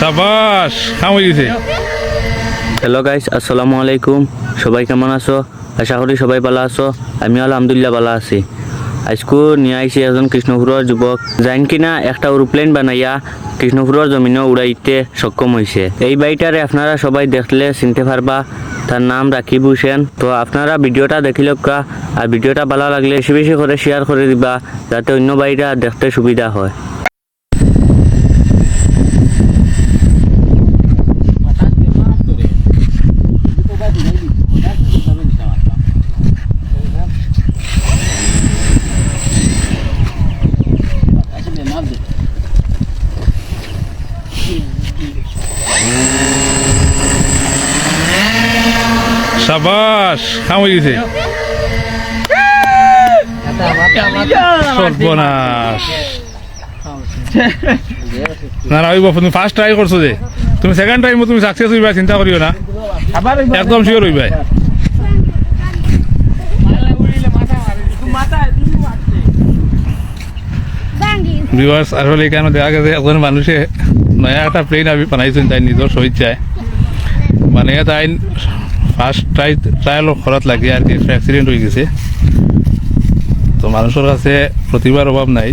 সাবাস কাম হয়ে গেছে। হ্যালো গাইস আসসালামু আলাইকুম। সবাই কেমন আছো? আশা করি সবাই ভালো আছো। আমি আলহামদুলিল্লাহ ভালো আছি। আজকু নিয়ে আইছি এজন কৃষ্ণপুরের যুবক যাইন কিনা একটা এরোপ্লেন বানাইয়া কৃষ্ণপুরের জমিনে উড়াইতে সক্ষম হয়েছে এই বাড়িটারে আপনারা সবাই দেখলে চিনতে পারবা। তার নাম রাকিব হোসেন। তো আপনারা ভিডিওটা দেখিল আর ভিডিওটা ভালো লাগলে বেশি বেশি করে শেয়ার করে দিবা। যাতে অন্য বাড়িটা দেখতে সুবিধা হয়। সাবাস কাম হয়ে গেছে। সর্বনাশ। না না ওই বাপ, তুমি ফার্স্ট ট্রাই করছ যে। তুমি সেকেন্ড টাইমও তুমি সাকসেস হইবা চিন্তা করিও না। একদম শিওর হইবা। ভিউয়ার্স আসলে এখানে দেখা গেছে একজন মানুষে নয়া একটা প্লেন আমি বানাইছেন তাই নিজের স্বেচ্ছায় মানে তাই ফার্স্ট ট্রাই ট্রায়াল করাত লাগে আর কি অ্যাক্সিডেন্ট হয়ে গেছে। তো মানুষের কাছে প্রতিভার অভাব নাই।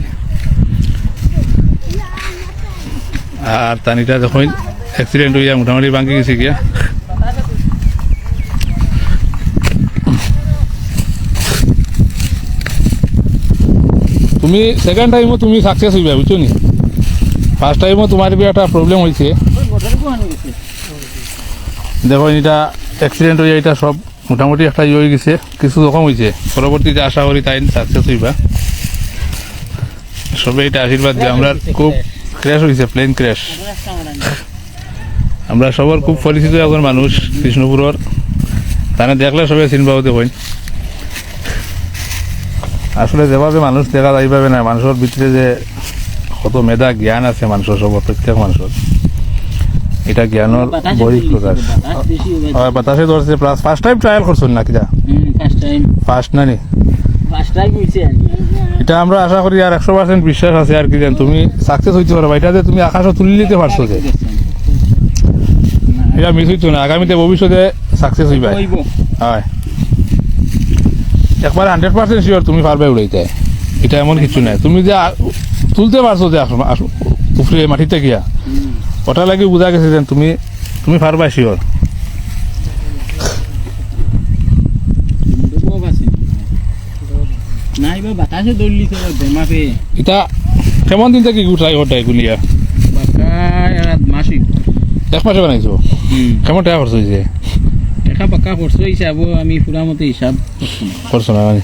আর তানিটা যখন অ্যাক্সিডেন্ট হইয়া মোটামুটি ভাঙি গেছে গিয়া। তুমি সেকেন্ড টাইমও তুমি সাকসেস হইবা, বুঝছ নি? ফার্স্ট টাইমও তোমার বি একটা প্রবলেম হয়েছে দেখো, এটা অ্যাক্সিডেন্ট হয়ে এটা সব মোটামুটি একটা ইয়ে হয়ে গেছে, কিছু রকম হয়েছে পরবর্তীতে আশা করি তাই সাকসেস হইবা। সবে এটা আশীর্বাদ দিয়ে আমরা খুব ক্র্যাশ হয়েছে প্লেন ক্র্যাশ আমরা সবার খুব পরিচিত এখন মানুষ, কৃষ্ণপুরের। তানে দেখলে সবাই চিনবা হতে হইন। আসলে যেভাবে মানুষ দেখা যাইভাবে না মানুষের ভিতরে যে কত মেধা জ্ঞান আছে মানুষের সব প্রত্যেক মানুষের। এটা জ্ঞানের বই প্রকাশ হয় বাতাসে ধরছে প্লাস ফার্স্ট টাইম ট্রায়াল করছেন না কিনা ফার্স্ট না নি এটা আমরা আশা করি আর একশো পার্সেন্ট বিশ্বাস আছে আর কি জান তুমি সাকসেস হইতে পারো এটা যে তুমি আকাশও তুলে নিতে পারছ যে। এটা মিস হইতো না আগামীতে ভবিষ্যতে সাকসেস হইবা। হয়। একবার হান্ড্রেড পার্সেন্ট শিওর তুমি পারবে উড়াইতে। এটা এমন কিছু নাই। তুমি যে তুলতে পারছ যে উপরে মাটিতে গিয়া। ওটা লাগি বোঝা গেছে যে তুমি তুমি পারবা শিওর এটা কেমন দিন থেকে ট্রাই করতে এগুলিয়া বাকা এরা এক মাসে বানাইছো? কেমন টাকা খরচ হয়েছে দেখা পাকা করছ হিসাব আমি পুরা মতে হিসাব করছ না। মানে?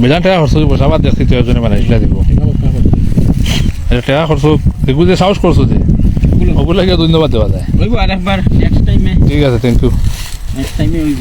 বেজান টাকা খরচ হইব সাবাদ দেখছি তো একজনে দিব। পাক্কা করছ এটা টাকা খরচ এগুলো যে সাহস করছ যে ওগুলো ধন্যবাদ দেওয়া যায়। হইব আরেকবার নেক্সট টাইমে ঠিক আছে থ্যাংক ইউ নেক্সট টাইমে হইব।